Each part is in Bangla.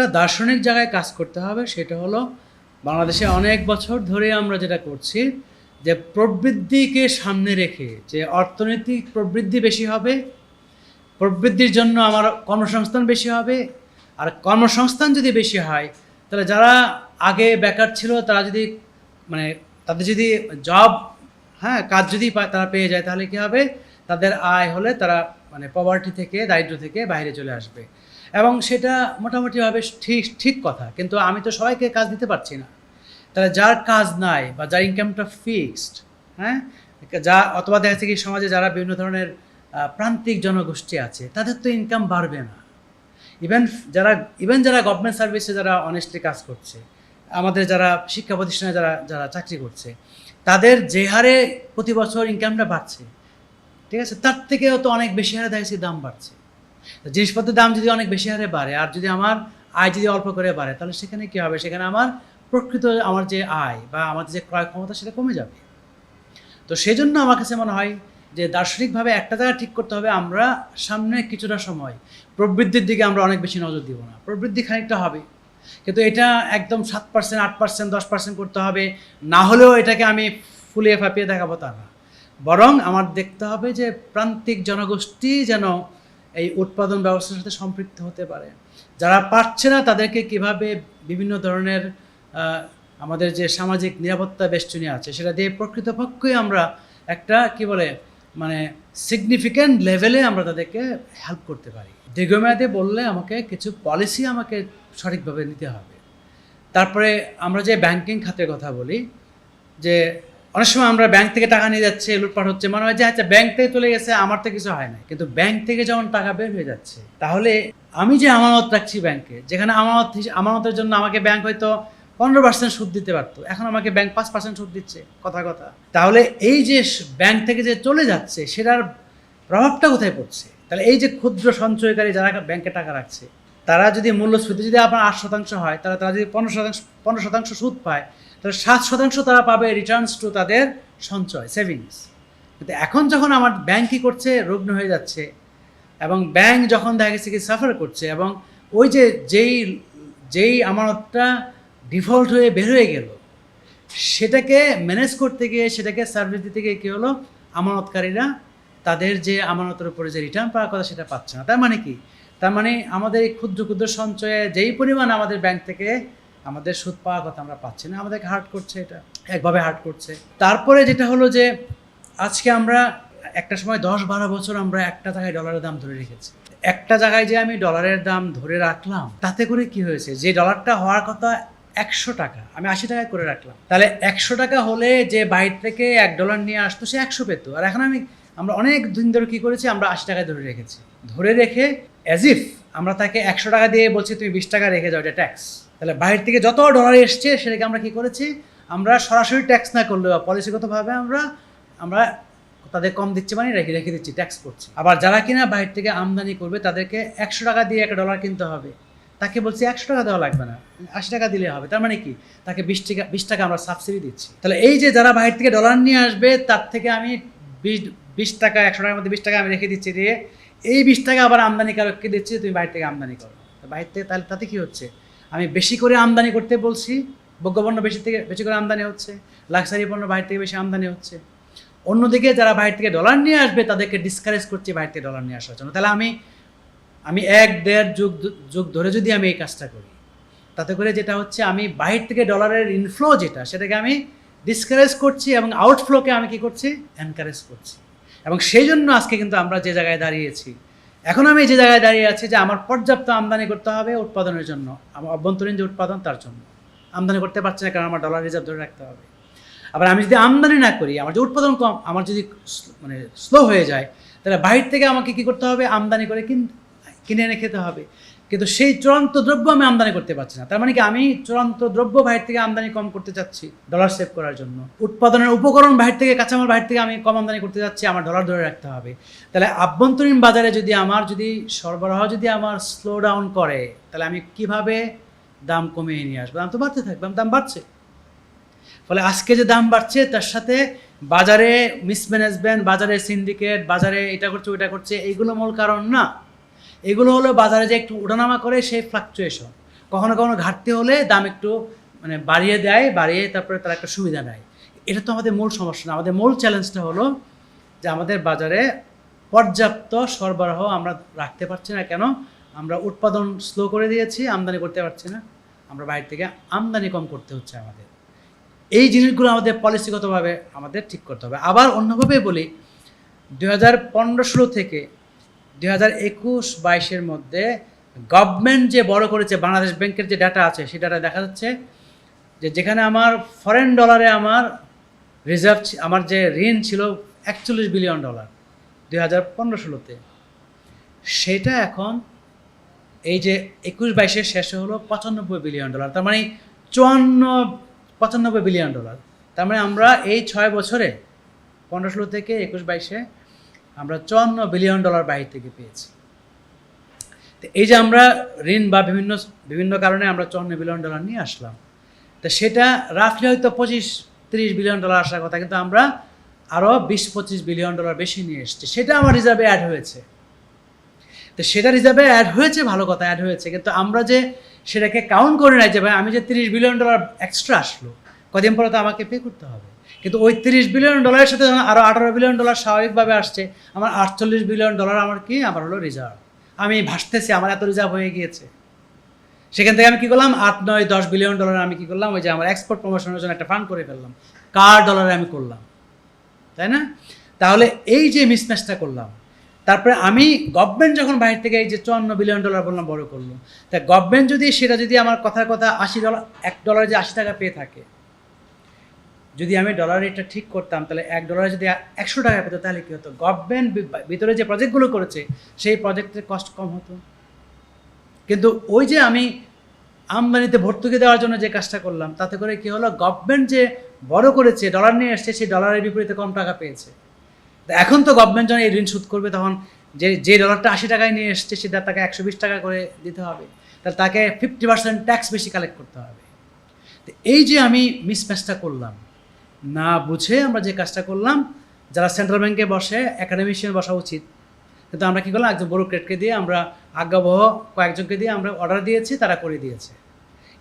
একটা দার্শনিক জায়গায় কাজ করতে হবে, সেটা হলো বাংলাদেশে অনেক বছর ধরে আমরা যেটা করছি, যে প্রবৃদ্ধিকে সামনে রেখে, যে অর্থনৈতিক প্রবৃদ্ধি বেশি হবে, প্রবৃদ্ধির জন্য আমার কর্মসংস্থান বেশি হবে, আর কর্মসংস্থান যদি বেশি হয়, তাহলে যারা আগে বেকার ছিল, তারা যদি মানে তাদের যদি জব হ্যাঁ কাজ যদি তারা পেয়ে যায়, তাহলে কী হবে? তাদের আয় হলে তারা মানে পভার্টি থেকে, দারিদ্র থেকে বাইরে চলে আসবে। এবং সেটা মোটামুটিভাবে ঠিক ঠিক কথা। কিন্তু আমি তো সবাইকে কাজ দিতে পারছি না। তাহলে যার কাজ নাই বা যার ইনকামটা ফিক্সড হ্যাঁ? যা, অথবা দেখা যাচ্ছে কি সমাজে যারা বিভিন্ন ধরনের প্রান্তিক জনগোষ্ঠী আছে, তাদের তো ইনকাম বাড়বে না। ইভেন যারা ইভেন যারা গভর্নমেন্ট সার্ভিসে যারা অনেস্টলি কাজ করছে, আমাদের যারা শিক্ষা প্রতিষ্ঠানে যারা যারা চাকরি করছে, তাদের যে হারে প্রতি বছর ইনকামটা বাড়ছে, ঠিক আছে? তার থেকেও তো অনেক বেশি হারে দেখা দাম বাড়ছে। জিনিসপত্রের দাম যদি অনেক বেশি হারে বাড়ে, আর যদি আমার আয় যদি অল্প করে বাড়ে, তাহলে সেখানে কী হবে? সেখানে আমার প্রকৃত আমার যে আয় বা আমাদের যে ক্রয় ক্ষমতা সেটা কমে যাবে। তো সেই জন্য আমার কাছে মনে হয় যে দার্শনিকভাবে একটা জায়গা ঠিক করতে হবে, আমরা সামনে কিছুটা সময় প্রবৃদ্ধির দিকে আমরা অনেক বেশি নজর দিব না। প্রবৃদ্ধি খানিকটা হবে। কিন্তু এটা একদম সাত পার্সেন্ট, আট পার্সেন্ট, দশ পার্সেন্ট করতে হবে, না হলেও এটাকে আমি ফুলিয়ে ফাঁপিয়ে দেখাবো তা না। বরং আমার দেখতে হবে যে প্রান্তিক জনগোষ্ঠী যেন এই উৎপাদন ব্যবস্থার সাথে সম্পৃক্ত হতে পারে। যারা পারছে না তাদেরকে কীভাবে বিভিন্ন ধরনের আমাদের যে সামাজিক নিরাপত্তা বেষ্টনী আছে, সেটা দিয়ে প্রকৃতপক্ষই আমরা একটা, কি বলে মানে সিগনিফিক্যান্ট লেভেলে আমরা তাদেরকে হেল্প করতে পারি। দীর্ঘমেয়াদে বললে আমাকে কিছু পলিসি আমাকে সঠিকভাবে নিতে হবে। তারপরে আমরা যে ব্যাংকিং খাতের কথা বলি, যে অনেক সময় আমরা ব্যাংক থেকে টাকা নিয়ে যাচ্ছে, লুটপাট হচ্ছে, মনে হয় যে আচ্ছা ব্যাংক থেকে চলে গেছে, আমার তো কিছু হয় না কিন্তু ব্যাংক থেকে যখন টাকা বের হয়ে যাচ্ছে, তাহলে আমি যে আমানত রাখছি ব্যাংকে যেখানে আমানত আমানতের জন্য আমাকে ব্যাংক হয়তো পনেরো পার্সেন্ট সুদ দিতে পারতো, এখন আমাকে ব্যাংক পাঁচ পার্সেন্ট সুদ দিচ্ছে, কথা কথা। তাহলে এই যে ব্যাংক থেকে যে চলে যাচ্ছে, সেটার প্রভাবটা কোথায় পড়ছে? তাহলে এই যে ক্ষুদ্র সঞ্চয়কারী যারা ব্যাংকে টাকা রাখছে তারা যদি মূল্যস্ফীতি যদি আপনার আট শতাংশ হয়, তাহলে তারা যদি পনেরো শতাংশ পনেরো শতাংশ সুদ পায়, তাহলে সাত শতাংশ তারা পাবে রিটার্নস টু তাদের সঞ্চয় সেভিংস কিন্তু এখন যখন আমার ব্যাংক কী করছে, রুগ্ন হয়ে যাচ্ছে, এবং ব্যাংক যখন দেখা গেছে কি সাফার করছে, এবং ওই যে যেই যেই আমানতটা ডিফল্ট হয়ে বের হয়ে গেল, সেটাকে ম্যানেজ করতে গিয়ে, সেটাকে সার্ভিস দিতে গিয়ে কী হলো? আমানতকারীরা তাদের যে আমানতের উপরে যে রিটার্ন পাওয়ার কথা সেটা পাচ্ছে না। তার মানে কি? তার মানে আমাদের এই ক্ষুদ্র ক্ষুদ্র সঞ্চয়ে যেই পরিমাণ আমাদের ব্যাংক থেকে আমাদের সুদ পাওয়ার কথা আমরা পাচ্ছি না, আমাদেরকে হার্ট করছে এটা, একভাবে হার্ট করছে। তারপরে যেটা হলো যে আজকে আমরা একটা সময় দশ বারো বছর আমরা একটা জায়গায় ডলারের দাম ধরে রেখেছি। একটা জায়গায় যে আমি ডলারের দাম ধরে রাখলাম, তাতে করে কি হয়েছে? যে ডলারটা হওয়ার কথা একশো টাকা, আমি আশি টাকায় করে রাখলাম। তাহলে একশো টাকা হলে যে বাইরে থেকে এক ডলার নিয়ে আসতো সে একশো পেতো। আর এখন আমি, আমরা অনেক দিন ধরে কী করেছি, আমরা আশি টাকায় ধরে রেখেছি। ধরে রেখে অ্যাজ ইফ আমরা তাকে একশো টাকা দিয়ে বলছি, তুমি বিশ টাকা রেখে যাও এটা ট্যাক্স তাহলে বাইরে থেকে যত ডলার এসছে, সেটাকে আমরা কী করেছি? আমরা সরাসরি ট্যাক্স না করলেও পলিসিগতভাবে আমরা আমরা তাদের কম দিচ্ছি মানে রেখে রেখে দিচ্ছি ট্যাক্স করছি। আবার যারা কিনা বাইরে থেকে আমদানি করবে, তাদেরকে একশো টাকা দিয়ে একটা ডলার কিনতে হবে। তাকে বলছি, একশো টাকা দেওয়া লাগবে না, আশি টাকা দিলে হবে। তার মানে কি? তাকে বিশ টাকা বিশ টাকা আমরা সাবসিডি দিচ্ছি। তাহলে এই যে যারা বাইরে থেকে ডলার নিয়ে আসবে, তার থেকে আমি বিশ বিশ টাকা, একশো টাকার মধ্যে বিশ টাকা আমি রেখে দিচ্ছি দিয়ে এই বিশ টাকা আবার আমদানিকারককে দিচ্ছি? তুমি বাইরে থেকে আমদানি করো। বাইরে থেকে তাহলে তাতে কি হচ্ছে? আমি বেশি করে আমদানি করতে বলছি, ভোগ্যপণ্য বেশি থেকে, বেশি করে আমদানি হচ্ছে লাক্সারি পণ্য বাইরে থেকে বেশি আমদানি হচ্ছে। অন্যদিকে যারা বাইরে থেকে ডলার নিয়ে আসবে, তাদেরকে ডিসকারেজ করছি বাইরে থেকে ডলার নিয়ে আসার জন্য। তাহলে আমি আমি এক দেড় যুগ যুগ ধরে যদি আমি এই কাজটা করি, তাতে করে যেটা হচ্ছে আমি বাইরে থেকে ডলারের ইনফ্লো যেটা, সেটাকে আমি ডিসকারেজ করছি এবং আউটফ্লোকে আমি কি করছি? এনকারেজ করছি। এবং সেই জন্য আজকে কিন্তু আমরা যে জায়গায় দাঁড়িয়েছি। এখন আমি যে জায়গায় দাঁড়িয়ে আছি যে আমার পর্যাপ্ত আমদানি করতে হবে উৎপাদনের জন্য, আমার অভ্যন্তরীণ যে উৎপাদন তার জন্য। আমদানি করতে পারছি না কারণ আমার ডলার রিজার্ভ ধরে রাখতে হবে। আবার আমি যদি আমদানি না করি, আমার যে উৎপাদন কম, আমার যদি মানে স্লো হয়ে যায়, তাহলে বাহির থেকে আমাকে কী করতে হবে? আমদানি করে কিন কিনে এনে খেতে হবে। কিন্তু সেই চূড়ান্ত দ্রব্য আমি আমদানি করতে পারছি না। তার মানে কি আমি চূড়ান্ত দ্রব্য বাইরে থেকে আমদানি কম করতে চাচ্ছি ডলার সেভ করার জন্য। উৎপাদনের উপকরণ বাইরে থেকে, কাঁচামাল বাইরে থেকে আমি কম আমদানি করতে চাচ্ছি, আমার ডলার ধরে রাখতে হবে। তাহলে আভ্যন্তরীণ বাজারে যদি আমার, যদি সরবরাহ যদি আমার স্লো ডাউন করে, তাহলে আমি কীভাবে দাম কমিয়ে নিয়ে আসব? দাম তো বাড়তে থাকবে, দাম বাড়ছে। ফলে আজকে যে দাম বাড়ছে, তার সাথে বাজারে মিসম্যানেজমেন্ট বাজারে সিন্ডিকেট বাজারে এটা করছে, ওইটা করছে, এইগুলো মূল কারণ না। এগুলো হলো বাজারে যে একটু ওঠানামা করে সেই ফ্লাকচুয়েশন কখনো কখনো ঘাটতি হলে দাম একটু মানে বাড়িয়ে দেয়, বাড়িয়ে তারপরে তারা একটা সুবিধা নেয়। এটা তো আমাদের মূল সমস্যা না। আমাদের মূল চ্যালেঞ্জটা হলো যে আমাদের বাজারে পর্যাপ্ত সরবরাহ আমরা রাখতে পারছি না কেন? আমরা উৎপাদন স্লো করে দিয়েছি, আমদানি করতে পারছি না। আমরা বাইরে থেকে আমদানি কম করতে হচ্ছে আমাদের। এই জিনিসগুলো আমাদের পলিসিগতভাবে আমাদের ঠিক করতে হবে। আবার অন্যভাবে বলি দু হাজার থেকে দুই হাজার একুশ বাইশের মধ্যে গভর্নমেন্ট যে বড় করেছে, বাংলাদেশ ব্যাংকের যে ডাটা আছে, সেই ডাটা দেখা যাচ্ছে যে যেখানে আমার ফরেন ডলারে আমার রিজার্ভ আমার যে ঋণ ছিল একচল্লিশ বিলিয়ন ডলার দুই হাজার পনেরো ষোলোতে। সেটা এখন এই যে একুশ বাইশের শেষে হলো পঁচানব্বই বিলিয়ন ডলার তার মানে চুয়ান্ন, পঁচানব্বই বিলিয়ন ডলার তার মানে আমরা এই ছয় বছরে পনেরো ষোলো থেকে একুশ বাইশে আমরা চুয়ান্ন বিলিয়ন ডলার বাহির থেকে পেয়েছি। তো এই যে আমরা ঋণ বা বিভিন্ন বিভিন্ন কারণে আমরা চুয়ান্ন বিলিয়ন ডলার নিয়ে আসলাম। তো সেটা রাফলি হয়তো পঁচিশ, তিরিশ বিলিয়ন ডলার আসার কথা, কিন্তু আমরা আরও বিশ, পঁচিশ বিলিয়ন ডলার বেশি নিয়ে এসেছি। সেটা আমার রিজার্ভে অ্যাড হয়েছে। তো সেটা রিজার্ভে অ্যাড হয়েছে, ভালো কথা অ্যাড হয়েছে, কিন্তু আমরা যে সেটাকে কাউন্ট করে নাই যে ভাই, আমি যে তিরিশ বিলিয়ন ডলার এক্সট্রা আসলো, কদিন পরে তো আমাকে পে করতে হবে। কিন্তু ওই তিরিশ বিলিয়ন ডলারের সাথে আরও আঠারো বিলিয়ন ডলার স্বাভাবিকভাবে আসছে, আমার আটচল্লিশ বিলিয়ন ডলার আমার কি? আমার হলো রিজার্ভ আমি ভাসতেছি, আমার এত রিজার্ভ হয়ে গিয়েছে। সেখান থেকে আমি কি করলাম? আট, নয়, দশ বিলিয়ন ডলার আমি কী করলাম? ওই যে আমার এক্সপোর্ট প্রমোশনের জন্য একটা ফান্ড করে ফেললাম। কার ডলারে আমি করলাম? তাই না? তাহলে এই যে মিসম্যাচটা করলাম, তারপরে আমি গভর্নমেন্ট যখন বাইরে থেকে এই যে চুয়ান্ন বিলিয়ন ডলার বললাম, বড় করল। তা গভর্নমেন্ট যদি সেটা যদি আমার কথার কথা আশি ডলার এক ডলারে যে আশি টাকা পেয়ে থাকে যদি আমি ডলার রেটটা ঠিক করতাম, তাহলে এক ডলারে যদি একশো টাকা পেতো, তাহলে কী হতো? গভর্নমেন্ট ভিতরে যে প্রজেক্টগুলো করেছে, সেই প্রজেক্টের কস্ট কম হতো। কিন্তু ওই যে আমি আমদানিতে ভর্তুকি দেওয়ার জন্য যে কাজটা করলাম, তাতে করে কি হলো? গভর্নমেন্ট যে বড় করেছে ডলার নিয়ে এসছে, সেই ডলারের বিপরীতে কম টাকা পেয়েছে। তো এখন তো গভর্নমেন্ট যখন এই ঋণ শোধ করবে, তখন যে যে ডলারটা আশি টাকায় নিয়ে এসছে সেটা তাকে একশো বিশ টাকা করে দিতে হবে। তাহলে তাকে ফিফটি পার্সেন্ট ট্যাক্স বেশি কালেক্ট করতে হবে। তো এই যে আমি মিসম্যাচটা করলাম না বুঝে আমরা যে কাজটা করলাম, যারা সেন্ট্রাল ব্যাংকে বসে একাডেমিশিয়ান বসা উচিত। কিন্তু আমরা কী করলাম? একজন বড় ক্রেটকে দিয়ে আমরা আজ্ঞাবহ কয়েকজনকে দিয়ে আমরা অর্ডার দিয়েছি, তারা করে দিয়েছে।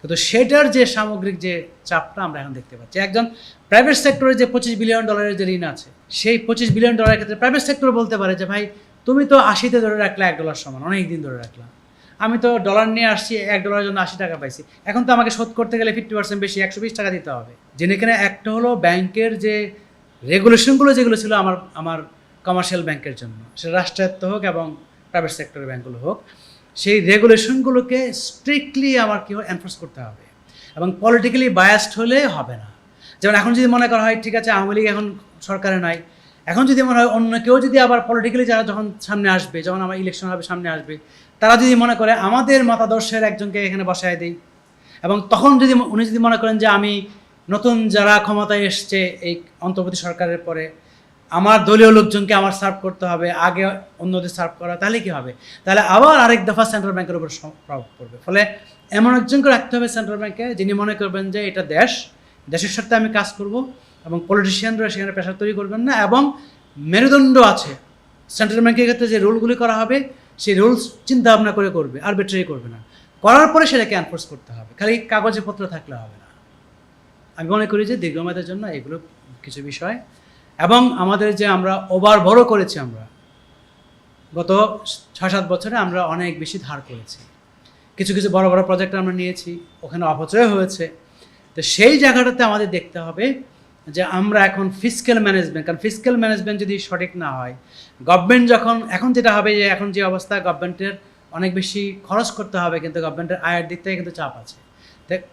কিন্তু সেটার যে সামগ্রিক যে চাপটা আমরা এখন দেখতে পাচ্ছি। একজন প্রাইভেট সেক্টরে যে পঁচিশ বিলিয়ন ডলারের যে ঋণ আছে, সেই পঁচিশ বিলিয়ন ডলারের ক্ষেত্রে প্রাইভেট সেক্টর বলতে পারে যে, ভাই, তুমি তো আশিতে ধরে রাখলে এক ডলার সমান, অনেক দিন ধরে রাখলাম। আমি তো ডলার নিয়ে আসছি, এক ডলারের জন্য আশি টাকা পাইছি। এখন তো আমাকে শোধ করতে গেলে ফিফটি পার্সেন্ট বেশি, একশো বিশ টাকা দিতে হবে। জেনে যেখানে একটা হলো ব্যাংকের যে রেগুলেশনগুলো যেগুলো ছিল আমার আমার কমার্শিয়াল ব্যাংকের জন্য, সেটা রাষ্ট্রায়ত্ত হোক এবং প্রাইভেট সেক্টরের ব্যাংকগুলো হোক, সেই রেগুলেশনগুলোকে স্ট্রিক্টলি আমার কী এনফোর্স করতে হবে। এবং পলিটিক্যালি বায়াসড হলে হবে না। যেমন এখন যদি মনে করা হয়, ঠিক আছে, আওয়ামী লীগ এখন সরকারে নাই। এখন যদি মনে হয় অন্য কেউ যদি আবার পলিটিক্যালি যারা যখন সামনে আসবে, যখন আমার ইলেকশন হবে, সামনে আসবে তারা যদি মনে করে আমাদের মতাদর্শের একজনকে এখানে বসায় দেই, এবং তখন যদি উনি যদি মনে করেন যে আমি নতুন যারা ক্ষমতায় এসছে এই অন্তর্বর্তী সরকারের পরে, আমার দলীয় লোকজনকে আমার সার্ভ করতে হবে, আগে অন্যদের সার্ভ করা, তাহলে কি হবে? তাহলে আবার আরেক দফা সেন্ট্রাল ব্যাংকের উপর প্রভাব পড়বে। ফলে এমন একজনকে রাখতে হবে সেন্ট্রাল ব্যাংকে যিনি মনে করবেন যে এটা দেশ, দেশের সাথে আমি কাজ করব, এবং পলিটিশিয়ানরা সেখানে প্রেশার তৈরি করবেন না, এবং মেরুদণ্ড আছে। সেন্ট্রাল ব্যাংকের ক্ষেত্রে যে রুলগুলি করা হবে সেই রুলস চিন্তা ভাবনা করে করবে আরবিট্রারি করবে না। করার পরে সেটাকে এনফোর্স করতে হবে। খালি কাগজে পত্র থাকলে হবে না। আমি মনে করি যে দীর্ঘমেয়াদের জন্য এগুলো কিছু বিষয়। এবং আমাদের যে আমরা ওভার বড় করেছি আমরা, গত ছয় সাত বছরে আমরা অনেক বেশি ধার করেছি। কিছু কিছু বড় বড় প্রজেক্ট আমরা নিয়েছি, ওখানে অপচয় হয়েছে। তো সেই জায়গাটাতে আমাদের দেখতে হবে যে আমরা এখন ফিজিক্যাল ম্যানেজমেন্ট কারণ ফিজিক্যাল ম্যানেজমেন্ট যদি সঠিক না হয় গভর্নমেন্ট যখন, এখন যেটা হবে যে এখন যে অবস্থা গভর্নমেন্টের অনেক বেশি খরচ করতে হবে, কিন্তু গভর্নমেন্টের আয়ের দিক থেকে কিন্তু চাপ আছে।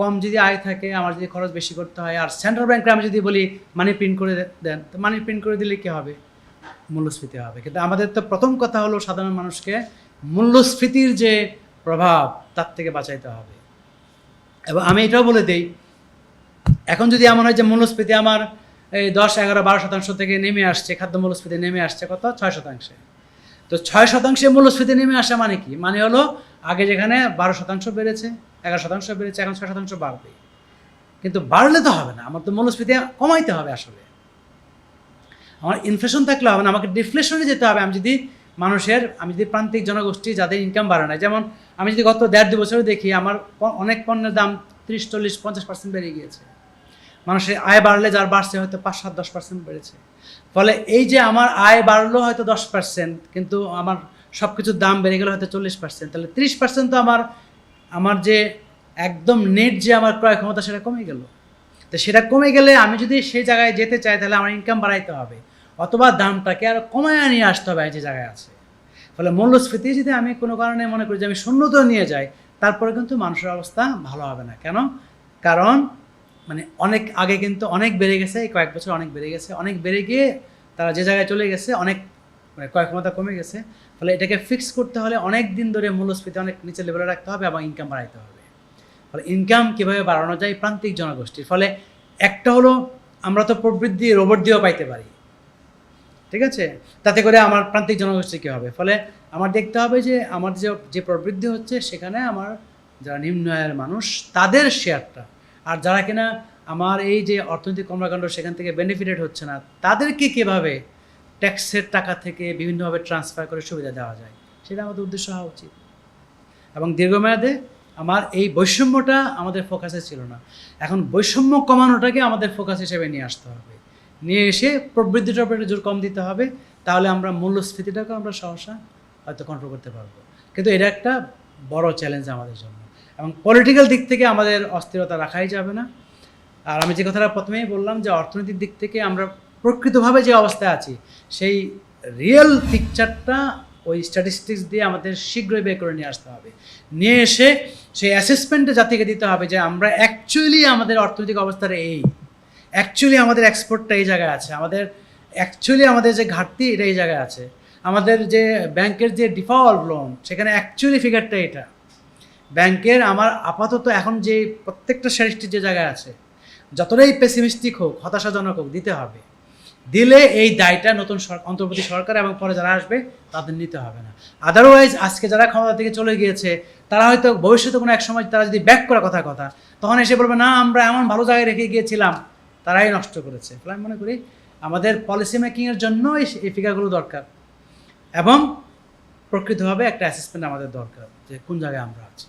কম যদি আয় থাকে, আমার যদি খরচ বেশি করতে হয়, আর সেন্ট্রাল ব্যাংকে আমি যদি বলি মানি প্রিন্ট করে দেন, তো মানি প্রিন্ট করে দিলে কী হবে? মূল্যস্ফীতি হবে। কিন্তু আমাদের তো প্রথম কথা হলো সাধারণ মানুষকে মূল্যস্ফীতির যে প্রভাব, তার থেকে বাঁচাইতে হবে। এবং আমি এটাও বলে দিই এখন যদি এমন হয় যে মূল্যস্ফীতি আমার এই দশ, এগারো, বারো শতাংশ থেকে নেমে আসছে, খাদ্য মূল্যস্ফীতি নেমে আসছে কত? ছয় শতাংশে। তো ছয় শতাংশে মূল্যস্ফীতি নেমে আসা মানে কি? মানে হলো আগে যেখানে বারো শতাংশ বেড়েছে, এগারো শতাংশ বেড়েছে, এখন ছয় শতাংশ বাড়বে। কিন্তু বাড়লে তো হবে না, আমার তো মূল্যস্ফীতি কমাইতে হবে আসলে। আমার ইনফ্লেশন থাকলে হবে না, আমাকে ডিফ্লেশনে যেতে হবে। আমি যদি মানুষের, আমি যদি প্রান্তিক জনগোষ্ঠী যাদের ইনকাম বাড়ে না, যেমন আমি যদি গত দেড় দু বছরে দেখি আমার অনেক পণ্যের দাম ত্রিশ, চল্লিশ, পঞ্চাশ পার্সেন্ট বেড়ে গিয়েছে। মানুষের আয় বাড়লে যার বাড়ছে হয়তো পাঁচ সাত দশ পার্সেন্ট বেড়েছে। ফলে এই যে আমার আয় বাড়লো হয়তো দশ পার্সেন্ট কিন্তু আমার সব কিছুর দাম বেড়ে গেলো হয়তো চল্লিশ পার্সেন্ট তাহলে ত্রিশ পার্সেন্ট তো আমার আমার যে একদম নেট যে আমার ক্রয় ক্ষমতা সেটা কমে গেল। তো সেটা কমে গেলে আমি যদি সেই জায়গায় যেতে চাই, তাহলে আমার ইনকাম বাড়াইতে হবে। অথবা দামটাকে আরও কমায় নিয়ে আসতে হবে যে জায়গায় আছে। ফলে মূল্যস্ফীতি যদি আমি কোনো কারণে মনে করি যে আমি শূন্যতেও নিয়ে যাই, তারপরে কিন্তু মানুষের অবস্থা ভালো হবে না। কেন? কারণ মানে অনেক আগে কিন্তু অনেক বেড়ে গেছে কয়েক বছর অনেক বেড়ে গেছে। অনেক বেড়ে গিয়ে তারা যে জায়গায় চলে গেছে, অনেক মানে ক্রয় ক্ষমতা কমে গেছে। ফলে এটাকে ফিক্স করতে হলে অনেক দিন ধরে মূল্যস্ফীতি অনেক নিচে লেভেলে রাখতে হবে এবং ইনকাম বাড়াইতে হবে। ফলে ইনকাম কীভাবে বাড়ানো যায়? প্রান্তিক জনগোষ্ঠীর। ফলে একটা হলো, আমরা তো প্রবৃদ্ধি রোবট দিয়েও পাইতে পারি। ঠিক আছে? তাতে করে আমার প্রান্তিক জনগোষ্ঠী কী হবে? ফলে আমার দেখতে হবে যে, আমার যে যে প্রবৃদ্ধি হচ্ছে, সেখানে আমার যারা নিম্ন আয়ের মানুষ, তাদের শেয়ারটা আর যারা কিনা আমার এই যে অর্থনৈতিক কর্মকাণ্ড সেখান থেকে বেনিফিটেড হচ্ছে না, তাদেরকে কীভাবে ট্যাক্সের টাকা থেকে বিভিন্নভাবে ট্রান্সফার করে সুবিধা দেওয়া যায়? সেটা আমাদের উদ্দেশ্য হওয়া উচিত। এবং দীর্ঘমেয়াদে আমার এই বৈষম্যটা আমাদের ফোকাসে ছিল না। এখন বৈষম্য কমানোটাকে আমাদের ফোকাস হিসেবে নিয়ে আসতে হবে। নিয়ে এসে প্রবৃদ্ধিটার উপর একটু জোর কম দিতে হবে, তাহলে আমরা মূল্যস্ফীতিটাকে আমরা সহসা হয়তো কন্ট্রোল করতে পারব। কিন্তু এটা একটা বড় চ্যালেঞ্জ আমাদের জন্য। এবং পলিটিক্যাল দিক থেকে আমাদের অস্থিরতা রাখাই যাবে না। আর আমি যে কথাটা প্রথমেই বললাম যে অর্থনৈতিক দিক থেকে আমরা প্রকৃতভাবে যে অবস্থায় আছি, সেই রিয়েল পিকচারটা ওই স্ট্যাটিস্টিক্স দিয়ে আমাদের শীঘ্রই বের করে নিয়ে আসতে হবে। নিয়ে এসে সেই অ্যাসেসমেন্টে জাতিকে দিতে হবে যে আমরা অ্যাকচুয়ালি আমাদের অর্থনৈতিক অবস্থাটা এই অ্যাকচুয়ালি আমাদের এক্সপোর্টটা এই জায়গায় আছে, আমাদের অ্যাকচুয়ালি আমাদের যে ঘাটতি, এটা এই জায়গায় আছে। আমাদের যে ব্যাংকের যে ডিফল্ট লোন সেখানে অ্যাকচুয়ালি ফিগারটা এটা। ব্যাংকের আমার আপাতত এখন যে প্রত্যেকটা স্যারিস্টিক যে জায়গায় আছে, যতটাই পেসিমিস্টিক হোক, হতাশাজনক হোক, দিতে হবে। দিলে এই দায়টা নতুন অন্তর্বর্তী সরকার এবং পরে যারা আসবে, তাদের নিতে হবে না। আদারওয়াইজ আজকে যারা ক্ষমতা থেকে চলে গিয়েছে, তারা হয়তো ভবিষ্যতে কোনো এক সময় তারা যদি ব্যাক করে কথা কথা, তখন এসে বলবে, না, আমরা এমন ভালো জায়গায় রেখে গিয়েছিলাম, তারাই নষ্ট করেছে। আমি মনে করি, আমাদের পলিসি মেকিংয়ের জন্য এই ফিগারগুলো দরকার। এবং প্রকৃতভাবে একটা অ্যাসেসমেন্ট আমাদের দরকার, যে কোন জায়গায় আমরা আছি।